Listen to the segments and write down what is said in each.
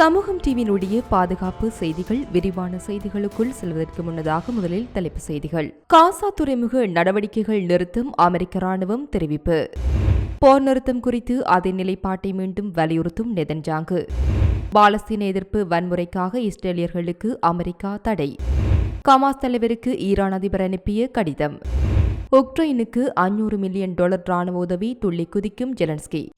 சமூகம் டிவியினுடைய பாதுகாப்பு செய்திகள் விரிவான செய்திகளுக்குள் செல்வதற்கு முன்னதாக முதலில் தலைப்பு செய்திகள். காசா துறைமுக நடவடிக்கைகள் நிறுத்தும் அமெரிக்க ராணுவம் தெரிவிப்பு. போர் நிறுத்தம் குறித்து அதன் நிலைப்பாட்டை மீண்டும் வலியுறுத்தும் நெதன்ஜாங்கு. பாலஸ்தீன எதிர்ப்பு வன்முறைக்காக இஸ்ரேலியர்களுக்கு அமெரிக்கா தடை. கமாஸ் தலைவருக்கு ஈரான் அதிபர் அனுப்பிய கடிதம். உக்ரைனுக்கு அஞ்சூறு மில்லியன் டாலர் ராணுவ உதவி துள்ளி குதிக்கும் ஜெலன்ஸ்கி.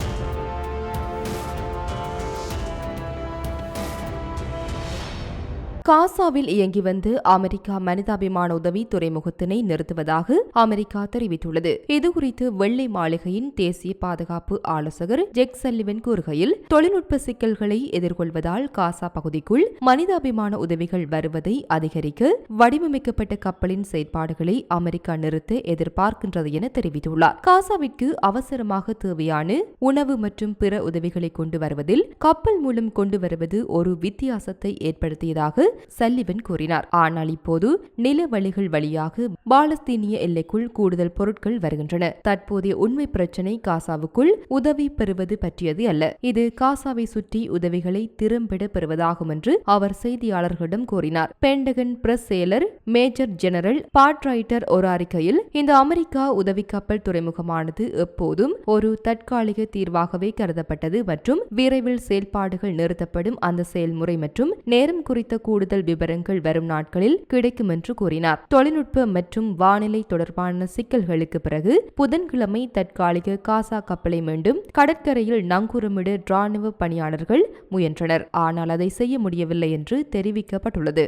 காசாவில் இயங்கி வந்து அமெரிக்கா மனிதாபிமான உதவி துறைமுகத்தினை நிறுத்துவதாக அமெரிக்கா தெரிவித்துள்ளது. இதுகுறித்து வெள்ளை மாளிகையின் தேசிய பாதுகாப்பு ஆலோசகர் ஜெக் சல்லிவன் கூறுகையில் தொழில்நுட்ப சிக்கல்களை எதிர்கொள்வதால் காசா பகுதிக்குள் மனிதாபிமான உதவிகள் வருவதை அதிகரிக்க வடிவமைக்கப்பட்ட கப்பலின் செயற்பாடுகளை அமெரிக்கா நிறுத்த எதிர்பார்க்கின்றது என தெரிவித்துள்ளார். காசாவிற்கு அவசரமாக தேவையான உணவு மற்றும் பிற உதவிகளை கொண்டு வருவதில் கப்பல் மூலம் கொண்டு வருவது ஒரு வித்தியாசத்தை ஏற்படுத்தியதாக சல்லிவன் கூறினார். ஆனால் இப்போது நில வழிகள் வழியாக பாலஸ்தீனிய எல்லைக்குள் கூடுதல் பொருட்கள் வருகின்றன. தற்போதைய உண்மை பிரச்சினை காசாவுக்குள் உதவி பெறுவது பற்றியது அல்ல. இது காசாவை சுற்றி உதவிகளை திறம்பட பெறுவதாகும் என்று அவர் செய்தியாளர்களிடம் கூறினார். பெண்டகன் பிரஸ் செயலர் மேஜர் ஜெனரல் பாட்ரைட்டர் ஒரு அறிக்கையில் இந்த அமெரிக்கா உதவி கப்பல் துறைமுகமானது எப்போதும் ஒரு தற்காலிக தீர்வாகவே கருதப்பட்டது மற்றும் விரைவில் செயல்பாடுகள் நிறுத்தப்படும் அந்த செயல்முறை மற்றும் நேரம் குறித்த கூடுதல் விவரங்கள் வரும் நாட்களில் கிடைக்கும் என்று கூறினார். தொழில்நுட்ப மற்றும் வானிலை தொடர்பான சிக்கல்களுக்கு பிறகு புதன்கிழமை தற்காலிக காசா கப்பலை மீண்டும் கடற்கரையில் நங்கூரமிட ராணுவ பணியாளர்கள் முயன்றனர். ஆனால் அதை செய்ய முடியவில்லை என்று தெரிவிக்கப்பட்டுள்ளது.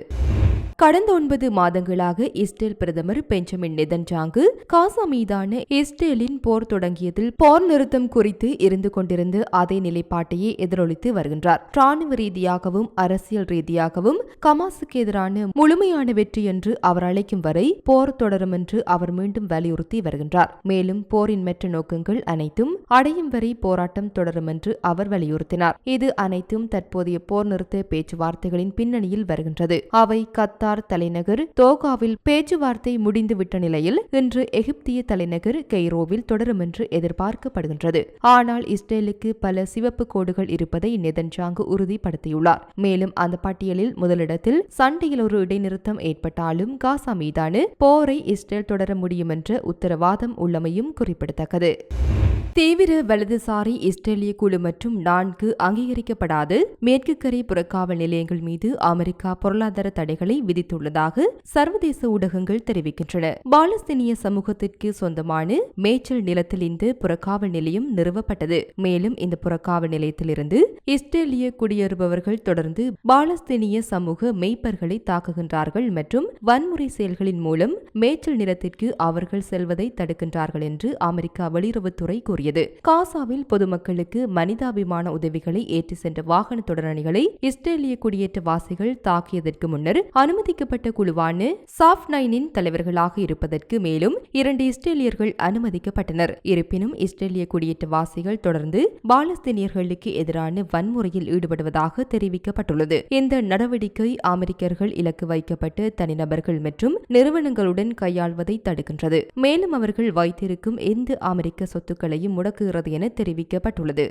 கடந்த ஒன்பது மாதங்களாக இஸ்ரேல் பிரதமர் பெஞ்சமின் நெதன்ஜாங்கு காசா மீதான இஸ்ரேலின் போர் தொடங்கியதில் போர் நிறுத்தம் குறித்து இருந்து கொண்டிருந்த அதே நிலைப்பாட்டையே எதிரொலித்து வருகின்றார். ராணுவ ரீதியாகவும் அரசியல் ரீதியாகவும் கமாசுக்கு எதிரான முழுமையான வெற்றி என்று அவர் அழைக்கும் வரை போர் தொடரும் என்று அவர் மீண்டும் வலியுறுத்தி வருகின்றார். மேலும் போரின் மற்ற நோக்கங்கள் அனைத்தும் அடையும் வரை போராட்டம் தொடரும் என்று அவர் வலியுறுத்தினார். இது அனைத்தும் தற்போதைய போர் நிறுத்த பேச்சுவார்த்தைகளின் பின்னணியில் வருகின்றது. அவை கத்தார் தலைநகர் தோகாவில் பேச்சுவார்த்தை முடிந்துவிட்ட நிலையில் இன்று எகிப்திய தலைநகர் கெய்ரோவில் தொடரும் என்று எதிர்பார்க்கப்படுகின்றது. ஆனால் இஸ்ரேலுக்கு பல சிவப்பு கோடுகள் இருப்பதை நெதன்ஜாங்கு உறுதிப்படுத்தியுள்ளார். மேலும் அந்த பட்டியலில் முதலிடத்தில் சண்டையில் ஒரு இடைநிறுத்தம் ஏற்பட்டாலும் காசா மீதான போரை இஸ்ரேல் தொடர முடியும் என்ற உத்தரவாதம் உள்ளமையும் குறிப்பிடத்தக்கது. தீவிர வலதுசாரி இஸ்ரேலிய குழு மற்றும் நான்கு அங்கீகரிக்கப்படாத. மேற்கு கரை புறக்காவல் நிலையங்கள் மீது அமெரிக்கா பொருளாதார தடைகளை விதித்துள்ளதாக சர்வதேச ஊடகங்கள் தெரிவிக்கின்றன. பாலஸ்தீனிய சமூகத்திற்கு சொந்தமான மேய்ச்சல் நிலத்தில் இந்த புறக்காவல் நிலையம் நிறுவப்பட்டது. மேலும் இந்த புறக்காவல் நிலையத்திலிருந்து இஸ்ரேலிய குடியேறுபவர்கள் தொடர்ந்து பாலஸ்தீனிய சமூக மெய்ப்பர்களை தாக்குகின்றார்கள் மற்றும் வன்முறை செயல்களின் மூலம் மேய்ச்சல் நிலத்திற்கு அவர்கள் செல்வதை தடுக்கின்றார்கள் என்று அமெரிக்கா வெளியுறவுத்துறை கூறியது கூறியது. காசாவில் பொதுமக்களுக்கு மனிதாபிமான உதவிகளை ஏற்றி சென்ற வாகன தொடரணிகளை இஸ்ரேலிய குடியேற்றவாசிகள் தாக்கியதற்கு முன்னர் அனுமதிக்கப்பட்ட குழுவான சாஃப் நைனின் தலைவர்களாக இருப்பதற்கு மேலும் இரண்டு இஸ்ரேலியர்கள் அனுமதிக்கப்பட்டனர். இருப்பினும் இஸ்ரேலிய குடியேற்றவாசிகள் தொடர்ந்து பாலஸ்தீனியர்களுக்கு எதிரான வன்முறையில் ஈடுபடுவதாக தெரிவிக்கப்பட்டுள்ளது. இந்த நடவடிக்கை அமெரிக்கர்கள் இலக்கு வைக்கப்பட்ட தனிநபர்கள் மற்றும் நிறுவனங்களுடன் கையாள்வதை தடுக்கின்றது. மேலும் அவர்கள் வைத்திருக்கும் எந்த அமெரிக்க சொத்துக்களையும் முடக்குகிறது என தெரிவிக்கப்பட்டுள்ளது.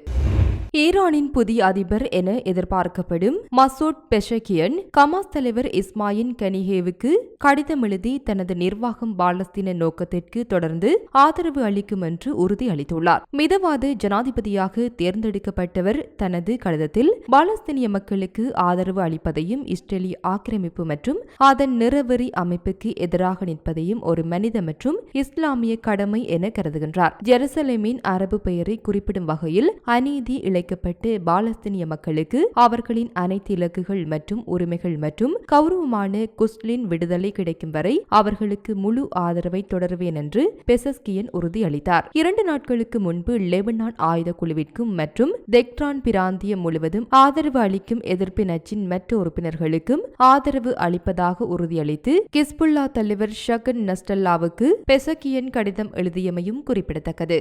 ஈரானின் புதிய அதிபர் என எதிர்பார்க்கப்படும் மசூட் பெஷகியன் கமாஸ் தலைவர் இஸ்மாயின் கனிஹேவுக்கு கடிதம் எழுதி தனது நிர்வாகம் பாலஸ்தீன நோக்கத்திற்கு தொடர்ந்து ஆதரவு அளிக்கும் என்று உறுதி அளித்துள்ளார் மிதவாத ஜனாதிபதியாக தேர்ந்தெடுக்கப்பட்டவர் தனது கடிதத்தில் பாலஸ்தீனிய மக்களுக்கு ஆதரவு அளிப்பதையும் இஸ்ரேலிய ஆக்கிரமிப்பு மற்றும் அதன் நிறவெறி அமைப்புக்கு எதிராக நிற்பதையும் ஒரு மனித மற்றும் இஸ்லாமிய கடமை என கருதுகின்றார். ஜெருசலேமின் அரபு பெயரை குறிப்பிடும் வகையில் அநீதி வைக்கப்பட்டு பாலஸ்தீனிய மக்களுக்கு அவர்களின் அனைத்து இலக்குகள் மற்றும் உரிமைகள் மற்றும் கௌரவமான குஸ்லின் விடுதலை கிடைக்கும் வரை அவர்களுக்கு முழு ஆதரவை தொடருவேன் என்று பெசஸ்கியன் உறுதியளித்தார். இரண்டு நாட்களுக்கு முன்பு லெபனான் ஆயுத குழுவிற்கும் மற்றும் தெக்ட்ரான் பிராந்தியம் முழுவதும் ஆதரவு அளிக்கும் எதிர்ப்பின் அச்சின் மற்ற உறுப்பினர்களுக்கும் ஆதரவு அளிப்பதாக உறுதியளித்து கிஸ்புல்லா தலைவர் ஷகன் நஸ்டல்லாவுக்கு பெசக்கியன் கடிதம் எழுதியமையும் குறிப்பிடத்தக்கது.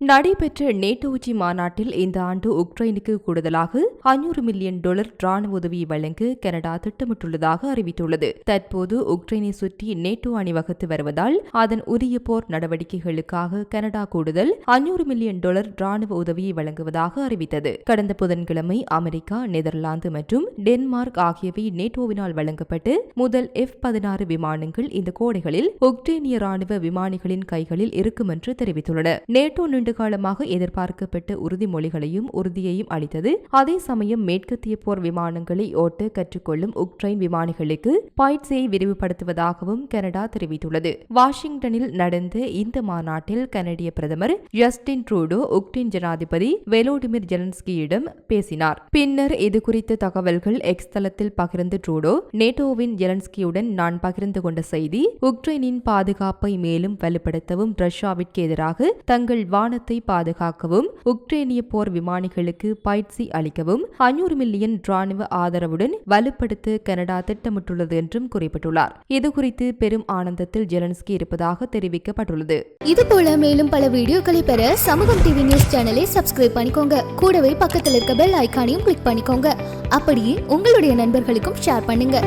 நடைபெற்ற நேட்டோ உச்சி மாநாட்டில் இந்த ஆண்டு உக்ரைனுக்கு கூடுதலாக ஐநூறு மில்லியன் டாலர் ராணுவ உதவியை வழங்க கனடா திட்டமிட்டுள்ளதாக அறிவித்துள்ளது. தற்போது உக்ரைனை சுற்றி நேட்டோ அணிவகுத்து வருவதால் அதன் உரிய போர் நடவடிக்கைகளுக்காக கனடா கூடுதல் ஐநூறு மில்லியன் டாலர் ராணுவ உதவியை வழங்குவதாக அறிவித்தது. கடந்த புதன்கிழமை அமெரிக்கா நெதர்லாந்து மற்றும் டென்மார்க் ஆகியவை நேட்டோவினால் வழங்கப்பட்டு முதல் எஃப் பதினாறு விமானங்கள் இந்த கோடைகளில் உக்ரைனிய ராணுவ விமானிகளின் கைகளில் இருக்கும் என்று தெரிவித்துள்ளன. நேட்டோ நீண்டகாலமாக எதிர்பார்க்கப்பட்ட உறுதிமொழிகளையும் உறுதியையும் அளித்தது. அதே சமயம் மேற்கத்திய போர் விமானங்களை ஓட்ட கற்றுக்கொள்ளும் உக்ரைன் விமானிகளுக்கு பாய்ட்ஸை விரிவுபடுத்துவதாகவும் கனடா தெரிவித்துள்ளது. வாஷிங்டனில் நடந்த இந்த மாநாட்டில் கனடிய பிரதமர் ஜஸ்டின் ட்ரூடோ உக்ரைன் ஜனாதிபதி வெலோடிமிர் ஜெலன்ஸ்கியிடம் பேசினார். பின்னர் இதுகுறித்த தகவல்கள் எக்ஸ் தளத்தில் பகிர்ந்து ட்ரூடோ நேட்டோவின் ஜெலன்ஸ்கியுடன் நான் பகிர்ந்து கொண்ட செய்தி உக்ரைனின் பாதுகாப்பை மேலும் வலுப்படுத்தவும் ரஷ்யாவிற்கு எதிராக தங்கள் வான வானத்தை பாதுகாக்கவும் உக்ரேனிய போர் விமானிகளுக்கு பயிற்சி அளிக்கவும் ஐநூறு மில்லியன் ராணுவ ஆதரவுடன் வலுப்படுத்த கனடா திட்டமிட்டுள்ளது என்றும் குறிப்பிட்டுள்ளார். இதுகுறித்து பெரும் ஆனந்தத்தில் ஜெலன்ஸ்கி இருப்பதாக தெரிவிக்கப்பட்டுள்ளது. இதுபோல மேலும் பல வீடியோக்களை பெற சமூகம் டிவி நியூஸ் சேனலை சப்ஸ்கிரைப் பண்ணிக்கோங்க. கூடவே பக்கத்தில் இருக்க பெல் ஐகானையும் கிளிக் பண்ணிக்கோங்க. அப்படியே உங்களுடைய நண்பர்களுக்கும் ஷேர் பண்ணுங்க.